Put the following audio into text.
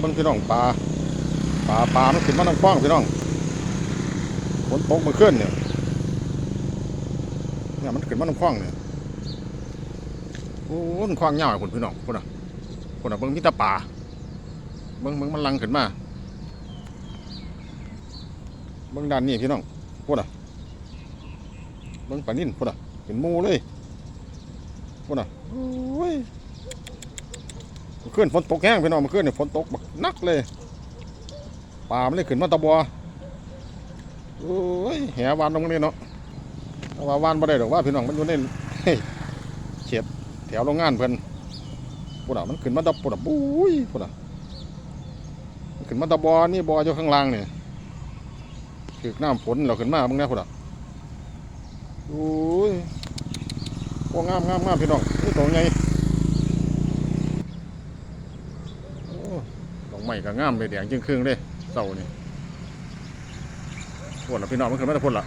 เบิ่งพี่น้องปลาปลาปลามันขึ้นมาน้ำคว้างพี่น้องฝนตกมื่อคืนเนี่ยเนี่ยมันขึ้นมาน้ำคว้างเนี่ยโอ้มันคว้างยาวคุณพี่น้องคุณอะคุณอะเบิ่งมีแต่ปลาเบิ่งเบิ่งมันลังขึ้นมาเบิ่งด้านนี้พี่น้องคุณอะเบิ่งปลานิ่นคุณอะเป็นมูเลยคุณอะโอ้ย มื่อคืนฝนตกแห้งพี่น้องมื่อคืนเนี่ยฝนตกบักนักเลยป่ามันเลยขึ้นมาตะบัวโอ้ยแหวานตรงนี้เนาะแต่ว่าวานไม่ได้หรอกว่าพี่น้องมันอยู่ในเฉียดแถวโรงงานเพิ่อนปุ่นอะมันขึ้นมาตะปุ่นอะบุ้ยปุ่นอะมันขึ้นมาตะบอนี่บออยู่ข้างล่างเนี่ยคือน้ำฝนเราขึ้นมามึงนะปุ่นอะโอ้ยพวกงามงามงามพี่น้องนี่ตัวไง โอ้ ไม้ก็งามเลยแดงจึงครึ่งเลยเสานี่พ่นละพี่น้องมันขึ้นมาแต่พ่นละ